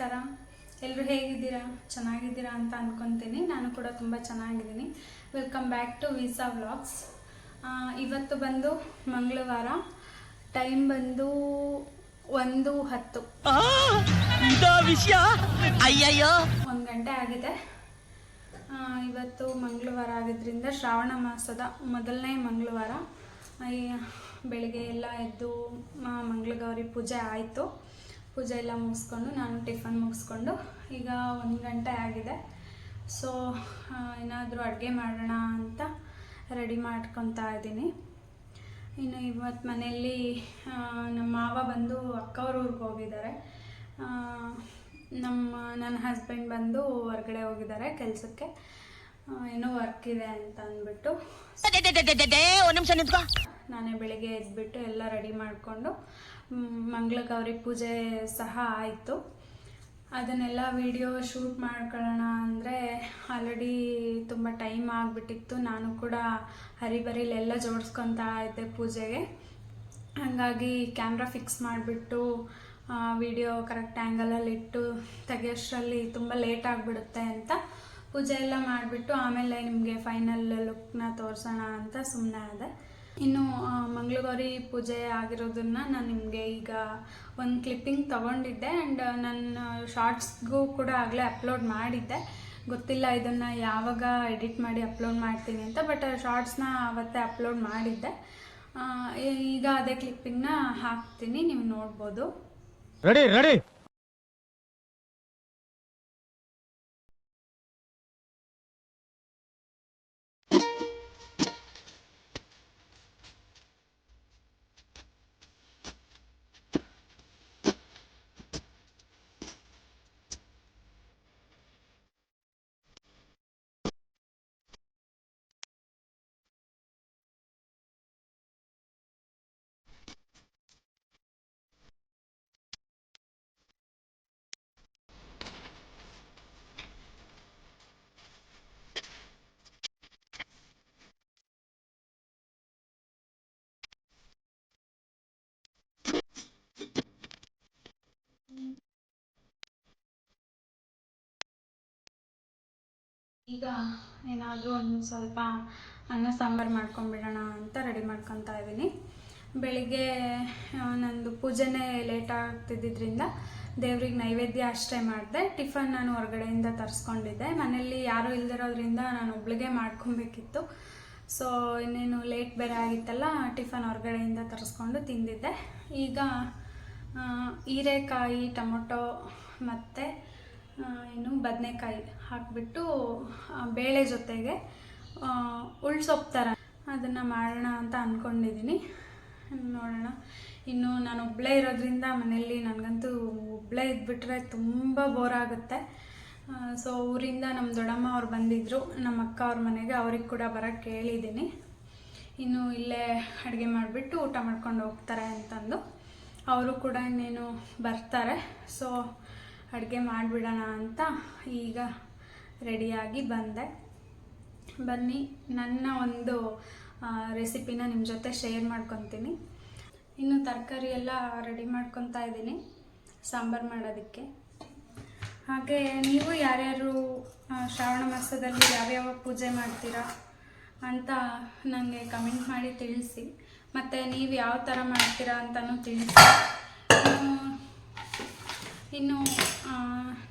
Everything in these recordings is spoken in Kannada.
ನಮಸ್ಕಾರ. ಎಲ್ಲರೂ ಹೇಗಿದ್ದೀರಾ? ಚೆನ್ನಾಗಿದ್ದೀರಾ ಅಂತ ಅಂದ್ಕೊತೀನಿ ನಾನು ಕೂಡ ತುಂಬ ಚೆನ್ನಾಗಿದ್ದೀನಿ. Welcome back to visa vlogs ಇವತ್ತು ಬಂದು ಮಂಗಳವಾರ. ಟೈಮ್ ಬಂದು ಒಂದು ಹತ್ತು. ವಿಷಯ? ಅಯ್ಯಯ್ಯೋ. ಒಂದು ಗಂಟೆ ಆಗಿದೆ. ಇವತ್ತು ಮಂಗಳವಾರ ಆಗಿದ್ದರಿಂದ ಶ್ರಾವಣ ಮಾಸದ ಮೊದಲನೇ ಮಂಗಳವಾರ. ಬೆಳಿಗ್ಗೆ ಎಲ್ಲ ಎದ್ದು ಮ- ಮಂಗಳಗೌರಿ ಪೂಜೆ ಆಯಿತು. ಪೂಜೆ ಎಲ್ಲ ಮುಗಿಸ್ಕೊಂಡು ನಾನು ಟಿಫನ್ ಮುಗಿಸ್ಕೊಂಡು ಈಗ ಒಂದು ಗಂಟೆ ಆಗಿದೆ. ಸೊ ಏನಾದರೂ ಅಡುಗೆ ಮಾಡೋಣ ಅಂತ ರೆಡಿ ಮಾಡ್ಕೊತಾ ಇದ್ದೀನಿ. ಇನ್ನು ಇವತ್ತು ಮನೆಯಲ್ಲಿ ನಮ್ಮ ಮಾವ ಬಂದು ಅಕ್ಕವ್ರ ಊರಿಗೆ ಹೋಗಿದ್ದಾರೆ. ನಮ್ಮ ನನ್ನ ಹಸ್ಬೆಂಡ್ ಬಂದು ಹೊರಗಡೆ ಹೋಗಿದ್ದಾರೆ ಕೆಲಸಕ್ಕೆ. ಏನೋ ವರ್ಕ್ ಇದೆ ಅಂತ ಅಂದ್ಬಿಟ್ಟು. ನಾನೇ ಬೆಳಿಗ್ಗೆ ಎದ್ಬಿಟ್ಟು ಎಲ್ಲ ರೆಡಿ ಮಾಡಿಕೊಂಡು ಮಂಗಳ ಗೌರಿ ಪೂಜೆ ಸಹ ಆಯಿತು. ಅದನ್ನೆಲ್ಲ ವಿಡಿಯೋ ಶೂಟ್ ಮಾಡ್ಕೊಳ್ಳೋಣ ಅಂದರೆ ಆಲ್ರೆಡಿ ತುಂಬ ಟೈಮ್ ಆಗಿಬಿಟ್ಟಿತ್ತು. ನಾನು ಕೂಡ ಹರಿಬರಿಲೆಲ್ಲ ಜೋಡಿಸ್ಕೊತಾ ಇದ್ದೆ ಪೂಜೆಗೆ. ಹಾಗಾಗಿ ಕ್ಯಾಮ್ರಾ ಫಿಕ್ಸ್ ಮಾಡಿಬಿಟ್ಟು ವಿಡಿಯೋ ಕರೆಕ್ಟ್ ಆ್ಯಂಗಲಲ್ಲಿ ಇಟ್ಟು ತೆಗೆಯೋಷ್ಟರಲ್ಲಿ ತುಂಬ ಲೇಟ್ ಆಗಿಬಿಡುತ್ತೆ ಅಂತ ಪೂಜೆ ಎಲ್ಲ ಮಾಡಿಬಿಟ್ಟು ಆಮೇಲೆ ನಿಮಗೆ ಫೈನಲ್ ಲುಕ್ನ ತೋರಿಸೋಣ ಅಂತ ಸುಮ್ಮನೆ ಆದೆ. ಇನ್ನು ಮಂಗಳಗೌರಿ ಪೂಜೆ ಆಗಿರೋದನ್ನ ನಾನು ನಿಮಗೆ ಈಗ ಒಂದು ಕ್ಲಿಪ್ಪಿಂಗ್ ತೊಗೊಂಡಿದ್ದೆ ಆ್ಯಂಡ್ ನನ್ನ ಶಾರ್ಟ್ಸ್ಗೂ ಕೂಡ ಆಗಲೇ ಅಪ್ಲೋಡ್ ಮಾಡಿದ್ದೆ. ಗೊತ್ತಿಲ್ಲ ಇದನ್ನು ಯಾವಾಗ ಎಡಿಟ್ ಮಾಡಿ ಅಪ್ಲೋಡ್ ಮಾಡ್ತೀನಿ ಅಂತ ಬಟ್ ಶಾರ್ಟ್ಸ್ನ ಅವತ್ತೇ ಅಪ್ಲೋಡ್ ಮಾಡಿದ್ದೆ. ಈಗ ಅದೇ ಕ್ಲಿಪ್ಪಿಂಗ್ನ ಹಾಕ್ತೀನಿ, ನೀವು ನೋಡ್ಬೋದು. ರೆಡಿ ರೆಡಿ ಈಗ ಏನಾದರೂ ಒಂದು ಸ್ವಲ್ಪ ಅನ್ನ, ಸಾಂಬಾರು ಮಾಡ್ಕೊಂಬಿಡೋಣ ಅಂತ ರೆಡಿ ಮಾಡ್ಕೊತಾ ಇದ್ದೀನಿ. ಬೆಳಿಗ್ಗೆ ನಂದು ಪೂಜೆನೇ ಲೇಟ್ ಆಗ್ತಿದ್ದಿದ್ರಿಂದ ದೇವ್ರಿಗೆ ನೈವೇದ್ಯ ಅಷ್ಟೇ ಮಾಡಿದೆ. ಟಿಫನ್ ನಾನು ಹೊರಗಡೆಯಿಂದ ತರಿಸ್ಕೊಂಡಿದ್ದೆ. ಮನೆಯಲ್ಲಿ ಯಾರೂ ಇಲ್ದಿರೋದ್ರಿಂದ ನಾನು ಒಬ್ಳಿಗೆ ಮಾಡ್ಕೊಬೇಕಿತ್ತು. ಸೊ ಇನ್ನೇನು ಲೇಟ್ ಬೇರೆ ಆಗಿತ್ತಲ್ಲ, ಟಿಫನ್ ಹೊರಗಡೆಯಿಂದ ತರಿಸ್ಕೊಂಡು ತಿಂದಿದ್ದೆ. ಈಗ ಹೀರೆಕಾಯಿ, ಟೊಮೊಟೊ ಮತ್ತು ಇನ್ನು ಬದನೆಕಾಯಿ ಹಾಕಿಬಿಟ್ಟು ಬೇಳೆ ಜೊತೆಗೆ ಉಳ್ಸೊಪ್ಪು ಥರ ಅದನ್ನು ಮಾಡೋಣ ಅಂತ ಅಂದ್ಕೊಂಡಿದ್ದೀನಿ ನೋಡೋಣ. ಇನ್ನು ನಾನು ಒಬ್ಬಳೇ ಇರೋದ್ರಿಂದ ಮನೆಯಲ್ಲಿ ನನಗಂತೂ ಒಬ್ಬಳೇ ಇದ್ಬಿಟ್ರೆ ತುಂಬ ಬೋರ್ ಆಗುತ್ತೆ. ಸೊ ಊರಿಂದ ನಮ್ಮ ದೊಡ್ಡಮ್ಮ ಅವ್ರು ಬಂದಿದ್ದರು ನಮ್ಮ ಅಕ್ಕ ಅವ್ರ ಮನೆಗೆ ಅವ್ರಿಗೆ ಕೂಡ ಬರೋಕ್ಕೆ ಕೇಳಿದ್ದೀನಿ ಇನ್ನು ಇಲ್ಲೇ ಅಡುಗೆ ಮಾಡಿಬಿಟ್ಟು ಊಟ ಮಾಡ್ಕೊಂಡು ಹೋಗ್ತಾರೆ ಅಂತಂದು. ಅವರು ಕೂಡ ಇನ್ನೇನು ಬರ್ತಾರೆ. ಸೊ ಅಡುಗೆ ಮಾಡಿಬಿಡೋಣ ಅಂತ ಈಗ ರೆಡಿಯಾಗಿ ಬಂದೆ. ಬನ್ನಿ, ನನ್ನ ಒಂದು ರೆಸಿಪಿನ ನಿಮ್ಮ ಜೊತೆ ಶೇರ್ ಮಾಡ್ಕೊತೀನಿ. ಇನ್ನು ತರಕಾರಿ ಎಲ್ಲ ರೆಡಿ ಮಾಡ್ಕೊತಾ ಇದ್ದೀನಿ, ಸಾಂಬಾರು ಮಾಡೋದಕ್ಕೆ. ಹಾಗೆ ನೀವು ಯಾರ್ಯಾರು ಶ್ರಾವಣ ಮಾಸದಲ್ಲಿ ಯಾವ್ಯಾವ ಪೂಜೆ ಮಾಡ್ತೀರಾ ಅಂತ ನನಗೆ ಕಮೆಂಟ್ ಮಾಡಿ ತಿಳಿಸಿ. ಮತ್ತು ನೀವು ಯಾವ ಥರ ಮಾಡ್ತೀರಾ ಅಂತಲೂ ತಿಳಿಸಿ. ಇನ್ನು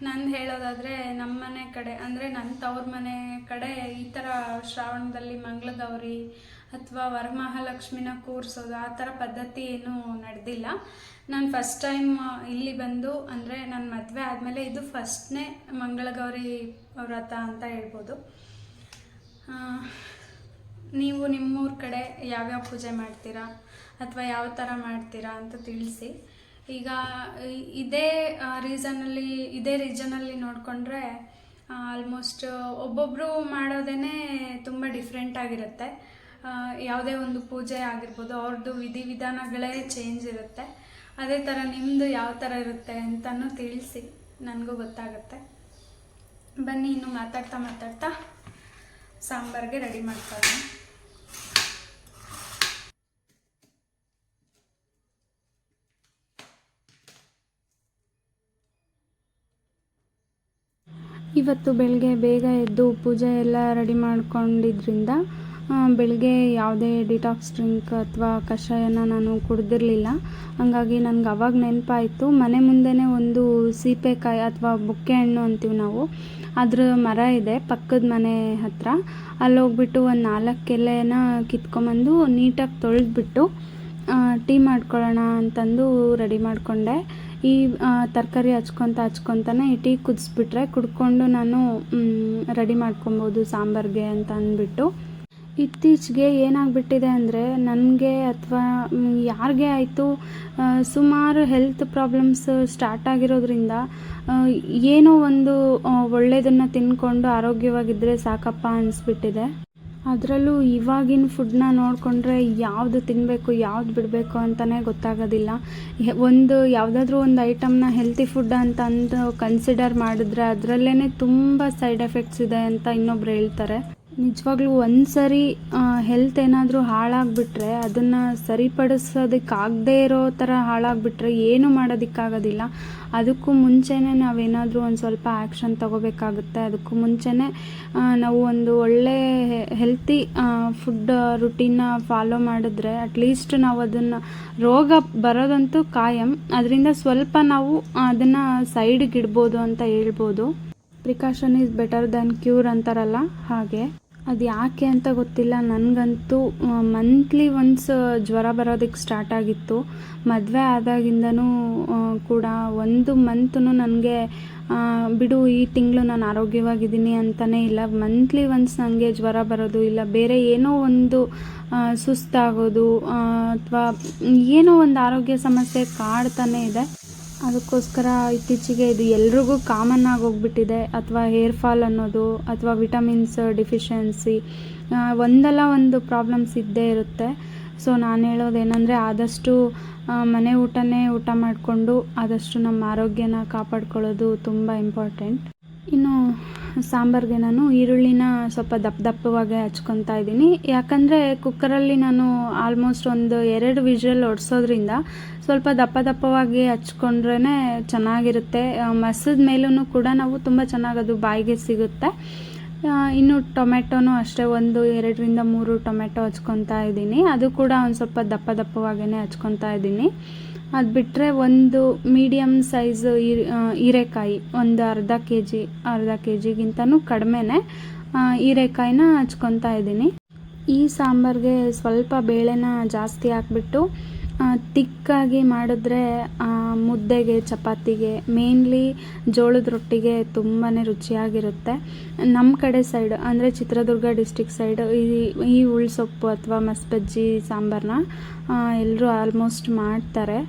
ನಂದು ಹೇಳೋದಾದರೆ ನಮ್ಮ ಮನೆ ಕಡೆ, ಅಂದರೆ ನನ್ನ ತವ್ರ ಮನೆ ಕಡೆ ಈ ಥರ ಶ್ರಾವಣದಲ್ಲಿ ಮಂಗಳಗೌರಿ ಅಥವಾ ವರಮಹಾಲಕ್ಷ್ಮಿನ ಕೂರಿಸೋದು ಆ ಥರ ಪದ್ಧತಿ ಏನೂ ನಡೆದಿಲ್ಲ. ನಾನು ಫಸ್ಟ್ ಟೈಮ್ ಇಲ್ಲಿ ಬಂದು, ಅಂದರೆ ನನ್ನ ಮದುವೆ ಆದಮೇಲೆ ಇದು ಫಸ್ಟ್ನೇ ಮಂಗಳಗೌರಿ ವ್ರತ ಅಂತ ಹೇಳ್ಬೋದು. ನೀವು ನಿಮ್ಮೂರ ಕಡೆ ಯಾವ್ಯಾವ ಪೂಜೆ ಮಾಡ್ತೀರಾ? ಅಥವಾ ಯಾವ ಥರ ಮಾಡ್ತೀರಾ ಅಂತ ತಿಳಿಸಿ. ಈಗ ಇದೇ ರೀಸನಲ್ಲಿ ಇದೇ ರೀಜನಲ್ಲಿ ನೋಡಿಕೊಂಡ್ರೆ ಆಲ್ಮೋಸ್ಟ್ ಒಬ್ಬೊಬ್ಬರು ಮಾಡೋದೇ ತುಂಬ ಡಿಫ್ರೆಂಟ್ ಆಗಿರುತ್ತೆ. ಯಾವುದೇ ಒಂದು ಪೂಜೆ ಆಗಿರ್ಬೋದು ಅವ್ರದ್ದು ವಿಧಿವಿಧಾನಗಳೇ ಚೇಂಜ್ ಇರುತ್ತೆ. ಅದೇ ಥರ ನಿಮ್ಮದು ಯಾವ ಥರ ಇರುತ್ತೆ ಅಂತಲೂ ತಿಳಿಸಿ ನನಗೂ ಗೊತ್ತಾಗುತ್ತೆ. ಬನ್ನಿ, ಇನ್ನು ಮಾತಾಡ್ತಾ ಮಾತಾಡ್ತಾ ಸಾಂಬಾರಿಗೆ ರೆಡಿ ಮಾಡ್ತಾ ಇವತ್ತು ಬೆಳಗ್ಗೆ ಬೇಗ ಎದ್ದು ಪೂಜೆ ಎಲ್ಲ ರೆಡಿ ಮಾಡ್ಕೊಂಡಿದ್ರಿಂದ ಬೆಳಗ್ಗೆ ಯಾವುದೇ ಡಿಟಾಕ್ಸ್ ಡ್ರಿಂಕ್ ಅಥವಾ ಕಷಾಯನ ನಾನು ಕುಡ್ದಿರಲಿಲ್ಲ. ಹಾಗಾಗಿ ನನಗೆ ಅವಾಗ ನೆನಪಾಯಿತು. ಮನೆ ಮುಂದೆನೇ ಒಂದು ಸೀಪೆಕಾಯಿ ಅಥವಾ ಬುಕ್ಕೆ ಹಣ್ಣು ಅಂತೀವಿ ನಾವು, ಅದ್ರ ಮರ ಇದೆ ಪಕ್ಕದ ಮನೆ ಹತ್ರ. ಅಲ್ಲಿ ಹೋಗ್ಬಿಟ್ಟು ಒಂದು ನಾಲ್ಕು ಎಲೆನ ಕಿತ್ಕೊಂಬಂದು ನೀಟಾಗಿ ತೊಳೆದ್ಬಿಟ್ಟು ಟೀ ಮಾಡ್ಕೊಳ್ಳೋಣ ಅಂತಂದು ರೆಡಿ ಮಾಡಿಕೊಂಡೆ. ಈ ತರಕಾರಿ ಹಚ್ಕೊತ ಹಚ್ಕೊತಾನೆ ಈ ಟೀ ಕುದಿಸ್ಬಿಟ್ರೆ ಕುಡ್ಕೊಂಡು ನಾನು ರೆಡಿ ಮಾಡ್ಕೊಬೋದು ಸಾಂಬಾರಿಗೆ ಅಂತ ಅಂದ್ಬಿಟ್ಟು. ಇತ್ತೀಚೆಗೆ ಏನಾಗ್ಬಿಟ್ಟಿದೆ ಅಂದರೆ ನನಗೆ ಅಥವಾ ಯಾರಿಗೆ ಆಯಿತು ಸುಮಾರು ಹೆಲ್ತ್ ಪ್ರಾಬ್ಲಮ್ಸ್ ಸ್ಟಾರ್ಟ್ ಆಗಿರೋದ್ರಿಂದ ಏನೋ ಒಂದು ಒಳ್ಳೆಯದನ್ನು ತಿನ್ಕೊಂಡು ಆರೋಗ್ಯವಾಗಿದ್ದರೆ ಸಾಕಪ್ಪ ಅನಿಸ್ಬಿಟ್ಟಿದೆ. ಅದರಲ್ಲೂ ಇವಾಗಿನ ಫುಡ್ನ ನೋಡಿಕೊಂಡ್ರೆ ಯಾವುದು ತಿನ್ನಬೇಕು ಯಾವ್ದು ಬಿಡಬೇಕು ಅಂತಲೇ ಗೊತ್ತಾಗೋದಿಲ್ಲ. ಒಂದು ಯಾವುದಾದ್ರೂ ಒಂದು ಐಟಮ್ನ ಹೆಲ್ತಿ ಫುಡ್ ಅಂತ ಅಂದು ಕನ್ಸಿಡರ್ ಮಾಡಿದ್ರೆ ಅದರಲ್ಲೇ ತುಂಬ ಸೈಡ್ ಎಫೆಕ್ಟ್ಸ್ ಇದೆ ಅಂತ ಇನ್ನೊಬ್ರು ಹೇಳ್ತಾರೆ. ನಿಜವಾಗ್ಲೂ ಒಂದು ಸರಿ ಹೆಲ್ತ್ ಏನಾದರೂ ಹಾಳಾಗ್ಬಿಟ್ರೆ, ಅದನ್ನು ಸರಿಪಡಿಸೋದಕ್ಕಾಗದೇ ಇರೋ ಥರ ಹಾಳಾಗ್ಬಿಟ್ರೆ ಏನು ಮಾಡೋದಕ್ಕಾಗೋದಿಲ್ಲ. ಅದಕ್ಕೂ ಮುಂಚೆನೇ ನಾವೇನಾದರೂ ಒಂದು ಸ್ವಲ್ಪ ಆ್ಯಕ್ಷನ್ ತಗೋಬೇಕಾಗುತ್ತೆ. ಅದಕ್ಕೂ ಮುಂಚೆನೇ ನಾವು ಒಂದು ಒಳ್ಳೆ ಹೆಲ್ತಿ ಫುಡ್ ರುಟೀನ್ನ ಫಾಲೋ ಮಾಡಿದ್ರೆ ಅಟ್ಲೀಸ್ಟ್ ನಾವು ಅದನ್ನು, ರೋಗ ಬರೋದಂತೂ ಕಾಯಂ. ಅದರಿಂದ ಸ್ವಲ್ಪ ನಾವು ಅದನ್ನು ಸೈಡ್ಗೆ ಇಡ್ಬೋದು ಅಂತ ಹೇಳ್ಬೋದು. Precaution is better than cure ಅಂತಾರಲ್ಲ, ಹಾಗೆ. ಅದು ಯಾಕೆ ಅಂತ ಗೊತ್ತಿಲ್ಲ. ನನಗಂತೂ ಮಂತ್ಲಿ ಒನ್ಸ್ ಜ್ವರ ಬರೋದಕ್ಕೆ ಸ್ಟಾರ್ಟ್ ಆಗಿತ್ತು. ಮದುವೆ ಆದಾಗಿಂದನೂ ಕೂಡ ಒಂದು ಮಂತ್ನು ನನಗೆ ಬಿಡು, ಈ ತಿಂಗಳು ನಾನು ಆರೋಗ್ಯವಾಗಿದ್ದೀನಿ ಅಂತಲೇ ಇಲ್ಲ. ಮಂತ್ಲಿ ಒನ್ಸ್ ನನಗೆ ಜ್ವರ ಬರೋದು ಇಲ್ಲ. ಬೇರೆ ಏನೋ ಒಂದು ಸುಸ್ತಾಗೋದು ಅಥವಾ ಏನೋ ಒಂದು ಆರೋಗ್ಯ ಸಮಸ್ಯೆ ಕಾಡ್ತಾನೆ ಇದೆ. ಅದಕ್ಕೋಸ್ಕರ ಇತ್ತೀಚೆಗೆ ಇದು ಎಲ್ರಿಗೂ ಕಾಮನ್ ಆಗಿ ಹೋಗ್ಬಿಟ್ಟಿದೆ. ಅಥವಾ ಹೇರ್ ಫಾಲ್ ಅನ್ನೋದು, ಅಥವಾ ವಿಟಮಿನ್ಸ್ ಡಿಫಿಷಿಯನ್ಸಿ ಒಂದಲ್ಲ ಒಂದು ಪ್ರಾಬ್ಲಮ್ಸ್ ಇದ್ದೇ ಇರುತ್ತೆ. ಸೊ ನಾನು ಹೇಳೋದೇನೆಂದರೆ ಆದಷ್ಟು ಮನೆ ಊಟನೇ ಊಟ ಮಾಡಿಕೊಂಡು ಆದಷ್ಟು ನಮ್ಮ ಆರೋಗ್ಯನ ಕಾಪಾಡ್ಕೊಳ್ಳೋದು ತುಂಬ ಇಂಪಾರ್ಟೆಂಟ್ ಇನ್ನು ಸಾಂಬಾರ್ಗೆ ನಾನು ಈರುಳ್ಳಿನ ಸ್ವಲ್ಪ ದಪ್ಪ ದಪ್ಪವಾಗಿ ಹಚ್ಕೊತಾ ಇದ್ದೀನಿ. ಯಾಕಂದರೆ ಕುಕ್ಕರಲ್ಲಿ ನಾನು ಆಲ್ಮೋಸ್ಟ್ ಒಂದು ಎರಡು ವಿಷಲ್ ಒಡ್ಸೋದ್ರಿಂದ ಸ್ವಲ್ಪ ದಪ್ಪ ದಪ್ಪವಾಗಿ ಹಚ್ಕೊಂಡ್ರೇ ಚೆನ್ನಾಗಿರುತ್ತೆ. ಮಸದ ಮೇಲೂ ಕೂಡ ನಾವು ತುಂಬ ಚೆನ್ನಾಗಿ ಅದು ಬಾಯಿಗೆ ಸಿಗುತ್ತೆ. ಇನ್ನು ಟೊಮೆಟೊನೂ ಅಷ್ಟೇ ಒಂದು ಎರಡರಿಂದ ಮೂರು ಟೊಮೆಟೊ ಹಚ್ಕೊತಾ ಇದ್ದೀನಿ. ಅದು ಕೂಡ ಒಂದು ಸ್ವಲ್ಪ ದಪ್ಪ ದಪ್ಪವಾಗೇ ಹಚ್ಕೊತಾ ಇದ್ದೀನಿ. ಅದು ಬಿಟ್ಟರೆ ಒಂದು ಮೀಡಿಯಮ್ ಸೈಜ್ ಹೀರೆ ಹೀರೆಕಾಯಿ, ಒಂದು ಅರ್ಧ ಕೆ ಜಿ ಅರ್ಧ ಕೆ ಜಿಗಿಂತನೂ ಕಡಿಮೆನೇ ಹೀರೆಕಾಯಿನ ಹಚ್ಕೊತಾ ಇದ್ದೀನಿ. ಈ ಸಾಂಬಾರಿಗೆ ಸ್ವಲ್ಪ ಬೇಳೆನ ಜಾಸ್ತಿ ಹಾಕ್ಬಿಟ್ಟು ತಿಕ್ಕಾಗಿ ಮಾಡಿದ್ರೆ ಮುದ್ದೆಗೆ, ಚಪಾತಿಗೆ ಮೇನ್ಲಿ ಜೋಳದ ರೊಟ್ಟಿಗೆ ತುಂಬಾ ರುಚಿಯಾಗಿರುತ್ತೆ. ನಮ್ಮ ಕಡೆ ಸೈಡ್ ಅಂದರೆ ಚಿತ್ರದುರ್ಗ ಡಿಸ್ಟಿಕ್ ಸೈಡ್ ಈ ಈ ಉಳ್ಸೊಪ್ಪು ಅಥವಾ ಮಸ್ಬಜ್ಜಿ ಸಾಂಬಾರನ್ನ ಎಲ್ಲರೂ ಆಲ್ಮೋಸ್ಟ್ ಮಾಡ್ತಾರೆ.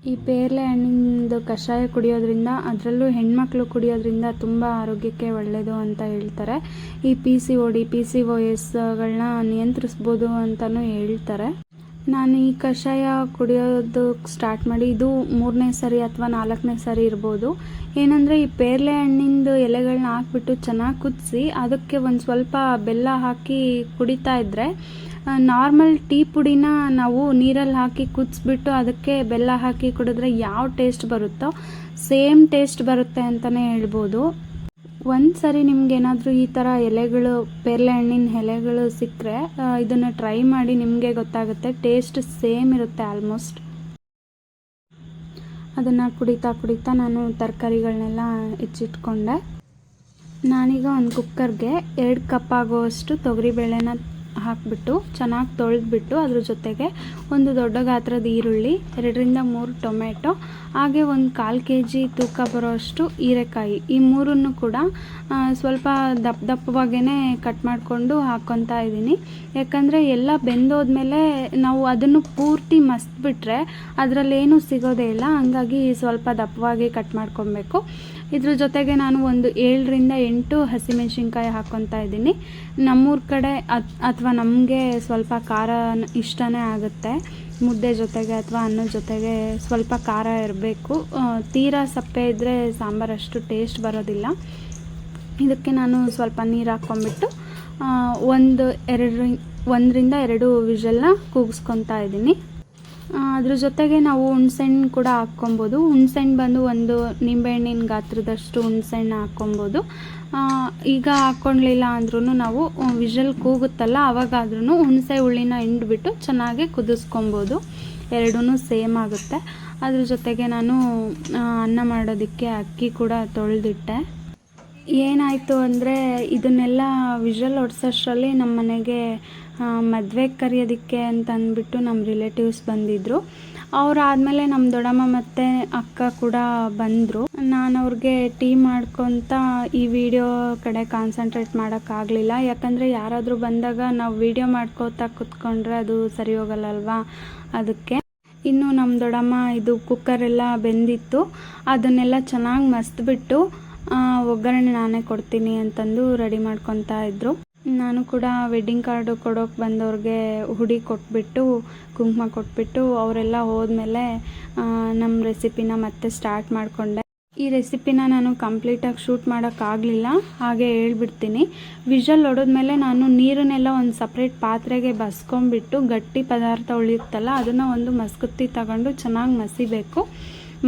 ಈ ಪೇರಲೆ ಹಣ್ಣಿಂದು ಕಷಾಯ ಕುಡಿಯೋದ್ರಿಂದ, ಅದರಲ್ಲೂ ಹೆಣ್ಮಕ್ಳು ಕುಡಿಯೋದ್ರಿಂದ ತುಂಬ ಆರೋಗ್ಯಕ್ಕೆ ಒಳ್ಳೆಯದು ಅಂತ ಹೇಳ್ತಾರೆ. ಈ P C O D P C O ಎಸ್ಗಳನ್ನ ನಿಯಂತ್ರಿಸ್ಬೋದು ಅಂತಲೂ ಹೇಳ್ತಾರೆ. ನಾನು ಈ ಕಷಾಯ ಕುಡಿಯೋದು ಸ್ಟಾರ್ಟ್ ಮಾಡಿ ಇದು ಮೂರನೇ ಸರಿ ಅಥವಾ ನಾಲ್ಕನೇ ಸರಿ ಇರ್ಬೋದು. ಏನಂದರೆ ಈ ಪೇರ್ಲೆ ಹಣ್ಣಿಂದು ಎಲೆಗಳನ್ನ ಹಾಕ್ಬಿಟ್ಟು ಚೆನ್ನಾಗಿ ಕುದಿಸಿ ಅದಕ್ಕೆ ಒಂದು ಸ್ವಲ್ಪ ಬೆಲ್ಲ ಹಾಕಿ ಕುಡಿತಾ ಇದ್ದರೆ ನಾರ್ಮಲ್ ಟೀ ಪುಡಿನ ನಾವು ನೀರಲ್ಲಿ ಹಾಕಿ ಕುದಿಸ್ಬಿಟ್ಟು ಅದಕ್ಕೆ ಬೆಲ್ಲ ಹಾಕಿ ಕುಡಿದ್ರೆ ಯಾವ ಟೇಸ್ಟ್ ಬರುತ್ತೋ ಸೇಮ್ ಟೇಸ್ಟ್ ಬರುತ್ತೆ ಅಂತಲೇ ಹೇಳ್ಬೋದು. ಒಂದು ಸರಿ ನಿಮ್ಗೆ ಏನಾದರೂ ಈ ಥರ ಎಲೆಗಳು, ಪೇರಲೆ ಹಣ್ಣಿನ ಎಲೆಗಳು ಸಿಕ್ಕರೆ ಇದನ್ನು ಟ್ರೈ ಮಾಡಿ ನಿಮಗೆ ಗೊತ್ತಾಗುತ್ತೆ. ಟೇಸ್ಟ್ ಸೇಮ್ ಇರುತ್ತೆ ಆಲ್ಮೋಸ್ಟ್ ಅದನ್ನು ಕುಡಿತಾ ಕುಡಿತಾ ನಾನು ತರಕಾರಿಗಳನ್ನೆಲ್ಲ ಹೆಚ್ಚಿಟ್ಕೊಂಡೆ. ನಾನೀಗ ಒಂದು ಕುಕ್ಕರ್ಗೆ ಎರಡು ಕಪ್ ಆಗುವಷ್ಟು ತೊಗರಿಬೇಳೆನ ಹಾಕಿಬಿಟ್ಟು, ಚೆನ್ನಾಗಿ ತೊಳೆದ್ಬಿಟ್ಟು ಅದ್ರ ಜೊತೆಗೆ ಒಂದು ದೊಡ್ಡ ಗಾತ್ರದ ಈರುಳ್ಳಿ, ಎರಡರಿಂದ ಮೂರು ಟೊಮೆಟೊ ಹಾಗೆ ಒಂದು ಕಾಲು ಕೆ ಜಿ ತೂಕ ಬರೋಷ್ಟು ಹೀರೆಕಾಯಿ. ಈ ಮೂರನ್ನು ಕೂಡ ಸ್ವಲ್ಪ ದಪ್ಪ ದಪ್ಪವಾಗೇ ಕಟ್ ಮಾಡಿಕೊಂಡು ಹಾಕ್ಕೊತಾ ಇದ್ದೀನಿ. ಯಾಕಂದರೆ ಎಲ್ಲ ಬೆಂದೋದ್ಮೇಲೆ ನಾವು ಅದನ್ನು ಪೂರ್ತಿ ಮಸ್ತ್ಬಿಟ್ರೆ ಅದರಲ್ಲೇನೂ ಸಿಗೋದೇ ಇಲ್ಲ. ಹಂಗಾಗಿ ಸ್ವಲ್ಪ ದಪ್ಪವಾಗಿ ಕಟ್ ಮಾಡ್ಕೊಬೇಕು. ಇದ್ರ ಜೊತೆಗೆ ನಾನು ಒಂದು ಏಳರಿಂದ ಎಂಟು ಹಸಿಮೆಣಸಿನ್ಕಾಯಿ ಹಾಕ್ಕೊತಾ ಇದ್ದೀನಿ. ನಮ್ಮೂರ ಕಡೆ ಅಥವಾ ನಮಗೆ ಸ್ವಲ್ಪ ಖಾರ ಇಷ್ಟನೇ ಆಗುತ್ತೆ. ಮುದ್ದೆ ಜೊತೆಗೆ ಅಥವಾ ಅನ್ನದ ಜೊತೆಗೆ ಸ್ವಲ್ಪ ಖಾರ ಇರಬೇಕು. ತೀರಾ ಸಪ್ಪೆ ಇದ್ದರೆ ಸಾಂಬಾರು ಅಷ್ಟು ಟೇಸ್ಟ್ ಬರೋದಿಲ್ಲ. ಇದಕ್ಕೆ ನಾನು ಸ್ವಲ್ಪ ನೀರು ಹಾಕ್ಕೊಂಬಿಟ್ಟು ಒಂದು ಎರಡು, ಒಂದರಿಂದ ಎರಡು ವಿಷಲ್ನ ಕೂಗಿಸ್ಕೊತಾ ಇದ್ದೀನಿ. ಅದ್ರ ಜೊತೆಗೆ ನಾವು ಹುಣ್ಸೆಹಣ್ಣು ಕೂಡ ಹಾಕ್ಕೊಬೋದು. ಹುಣ್ಸೆಹಣ್ಣು ಬಂದು ಒಂದು ನಿಂಬೆಹಣ್ಣಿನ ಗಾತ್ರದಷ್ಟು ಹುಣ್ಸೆಹಣ್ಣು ಹಾಕ್ಕೊಬೋದು. ಈಗ ಹಾಕ್ಕೊಳ್ಲಿಲ್ಲ ಅಂದ್ರೂ ನಾವು ವಿಷಲ್ ಕೂಗುತ್ತಲ್ಲ ಅವಾಗಾದ್ರೂ ಹುಣಸೆ ಹುಳಿನ ಹಿಂಡ್ಬಿಟ್ಟು ಚೆನ್ನಾಗಿ ಕುದಿಸ್ಕೊಬೋದು. ಎರಡೂ ಸೇಮ್ ಆಗುತ್ತೆ. ಅದ್ರ ಜೊತೆಗೆ ನಾನು ಅನ್ನ ಮಾಡೋದಕ್ಕೆ ಅಕ್ಕಿ ಕೂಡ ತೊಳೆದಿಟ್ಟೆ. ಏನಾಯಿತು ಅಂದರೆ ಇದನ್ನೆಲ್ಲ ವಿಜುವಲ್ ಹೊಡ್ಸೋಷ್ಟರಲ್ಲಿ ನಮ್ಮ ಮನೆಗೆ ಮದುವೆಗೆ ಕರೆಯೋದಕ್ಕೆ ಅಂತ ಅಂದ್ಬಿಟ್ಟು ನಮ್ಮ ರಿಲೇಟಿವ್ಸ್ ಬಂದಿದ್ದರು ಅವರಾದಮೇಲೆ ನಮ್ಮ ದೊಡ್ಡಮ್ಮ ಮತ್ತು ಅಕ್ಕ ಕೂಡ ಬಂದರು. ನಾನು ಅವ್ರಿಗೆ ಟೀ ಮಾಡ್ಕೊತ ಈ ವಿಡಿಯೋ ಕಡೆ ಕಾನ್ಸಂಟ್ರೇಟ್ ಮಾಡೋಕ್ಕಾಗಲಿಲ್ಲ ಯಾಕಂದರೆ ಯಾರಾದರೂ ಬಂದಾಗ ನಾವು ವಿಡಿಯೋ ಮಾಡ್ಕೋತಾ ಕುತ್ಕೊಂಡ್ರೆ ಅದು ಸರಿ ಹೋಗಲ್ಲಲ್ವಾ? ಅದಕ್ಕೆ ಇನ್ನು ನಮ್ಮ ದೊಡ್ಡಮ್ಮ ಇದು ಕುಕ್ಕರೆಲ್ಲ ಬೆಂದಿತ್ತು. ಅದನ್ನೆಲ್ಲ ಚೆನ್ನಾಗಿ ಮಸ್ತ್ಬಿಟ್ಟು ಒಗ್ಗರಣೆ ನಾನೇ ಕೊಡ್ತೀನಿ ಅಂತಂದು ರೆಡಿ ಮಾಡ್ಕೊತಾ ಇದ್ದರು ನಾನು ಕೂಡ ವೆಡ್ಡಿಂಗ್ ಕಾರ್ಡು ಕೊಡೋಕೆ ಬಂದವ್ರಿಗೆ ಹುಡಿ ಕೊಟ್ಬಿಟ್ಟು, ಕುಂಕುಮ ಕೊಟ್ಬಿಟ್ಟು, ಅವರೆಲ್ಲ ಹೋದ್ಮೇಲೆ ನಮ್ಮ ರೆಸಿಪಿನ ಮತ್ತೆ ಸ್ಟಾರ್ಟ್ ಮಾಡಿಕೊಂಡೆ. ಈ ರೆಸಿಪಿನ ನಾನು ಕಂಪ್ಲೀಟಾಗಿ ಶೂಟ್ ಮಾಡೋಕ್ಕಾಗಲಿಲ್ಲ, ಹಾಗೆ ಹೇಳ್ಬಿಡ್ತೀನಿ. ವಿಷಲ್ ಹೊಡೆದ್ಮೇಲೆ ನಾನು ನೀರನ್ನೆಲ್ಲ ಒಂದು ಸಪ್ರೇಟ್ ಪಾತ್ರೆಗೆ ಬಸ್ಕೊಂಬಿಟ್ಟು ಗಟ್ಟಿ ಪದಾರ್ಥ ಉಳಿಯುತ್ತಲ್ಲ, ಅದನ್ನು ಒಂದು ಮಸ್ಕುತ್ತಿ ತಗೊಂಡು ಚೆನ್ನಾಗಿ ಮಸಿಬೇಕು.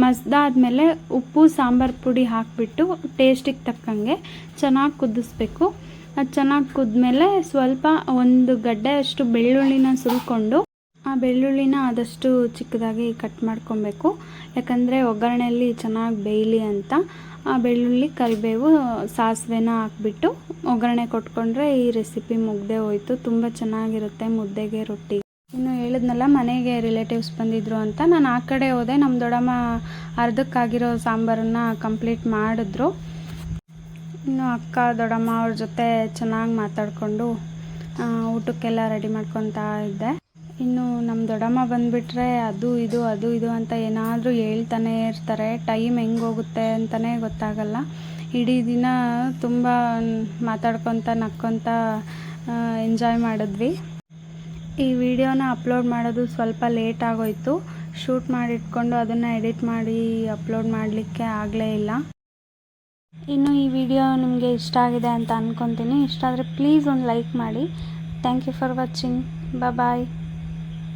ಮಸ್ದಾದ್ಮೇಲೆ ಉಪ್ಪು, ಸಾಂಬಾರು ಪುಡಿ ಹಾಕಿಬಿಟ್ಟು ಟೇಸ್ಟಿಗೆ ತಕ್ಕಂಗೆ ಚೆನ್ನಾಗಿ ಕುದಿಸ್ಬೇಕು. ಅದು ಚೆನ್ನಾಗಿ ಕುದ್ಮೇಲೆ ಸ್ವಲ್ಪ ಒಂದು ಗಡ್ಡೆಯಷ್ಟು ಬೆಳ್ಳುಳ್ಳಿನ ಸುಲ್ಕೊಂಡು ಆ ಬೆಳ್ಳುಳ್ಳಿನ ಆದಷ್ಟು ಚಿಕ್ಕದಾಗಿ ಕಟ್ ಮಾಡ್ಕೊಬೇಕು. ಯಾಕಂದರೆ ಒಗ್ಗರಣೆಯಲ್ಲಿ ಚೆನ್ನಾಗಿ ಬೇಯಲಿ ಅಂತ. ಆ ಬೆಳ್ಳುಳ್ಳಿ ಕರಿಬೇವು ಸಾಸಿವೆನ ಹಾಕ್ಬಿಟ್ಟು ಒಗ್ಗರಣೆ ಕೊಟ್ಕೊಂಡ್ರೆ ಈ ರೆಸಿಪಿ ಮುಗ್ದೇ ಹೋಯ್ತು. ತುಂಬ ಚೆನ್ನಾಗಿರುತ್ತೆ ಮುದ್ದೆಗೆ ರೊಟ್ಟಿ. ಇನ್ನು ಹೇಳಿದ್ನಲ್ಲ, ಮನೆಗೆ ರಿಲೇಟಿವ್ಸ್ ಬಂದಿದ್ರು ಅಂತ. ನಾನು ಆ ಕಡೆ ಹೋದೆ ನಮ್ಮ ದೊಡ್ಡಮ್ಮ ಅರ್ಧಕ್ಕಾಗಿರೋ ಸಾಂಬಾರನ್ನು ಕಂಪ್ಲೀಟ್ ಮಾಡಿದ್ರು. ಇನ್ನು ಅಕ್ಕ, ದೊಡ್ಡಮ್ಮ ಅವ್ರ ಜೊತೆ ಚೆನ್ನಾಗಿ ಮಾತಾಡಿಕೊಂಡು ಊಟಕ್ಕೆಲ್ಲ ರೆಡಿ ಮಾಡ್ಕೊತಾ ಇದ್ದೆ. ಇನ್ನು ನಮ್ಮ ದೊಡ್ಡಮ್ಮ ಬಂದುಬಿಟ್ರೆ ಅದು ಇದು ಅದು ಇದು ಅಂತ ಏನಾದರೂ ಹೇಳ್ತಾನೆ ಇರ್ತಾರೆ. ಟೈಮ್ ಹೆಂಗೆ ಹೋಗುತ್ತೆ ಅಂತಲೇ ಗೊತ್ತಾಗಲ್ಲ. ಇಡೀ ದಿನ ತುಂಬ ಮಾತಾಡ್ಕೊತ, ನಕ್ಕೊತ ಎಂಜಾಯ್ ಮಾಡಿದ್ವಿ. ಈ ವಿಡಿಯೋನ ಅಪ್ಲೋಡ್ ಮಾಡೋದು ಸ್ವಲ್ಪ ಲೇಟ್ ಆಗೋಯ್ತು. ಶೂಟ್ ಮಾಡಿಟ್ಕೊಂಡು ಅದನ್ನು ಎಡಿಟ್ ಮಾಡಿ ಅಪ್ಲೋಡ್ ಮಾಡಲಿಕ್ಕೆ ಆಗಲೇ ಇಲ್ಲ. ಇನ್ನು ಈ ವಿಡಿಯೋ ನಿಮಗೆ ಇಷ್ಟ ಆಗಿದೆ ಅಂತ ಅಂದ್ಕೊತೀನಿ ಇಷ್ಟ ಆದರೆ ಪ್ಲೀಸ್ ಒಂದು ಲೈಕ್ ಮಾಡಿ. Thank you for watching. Bye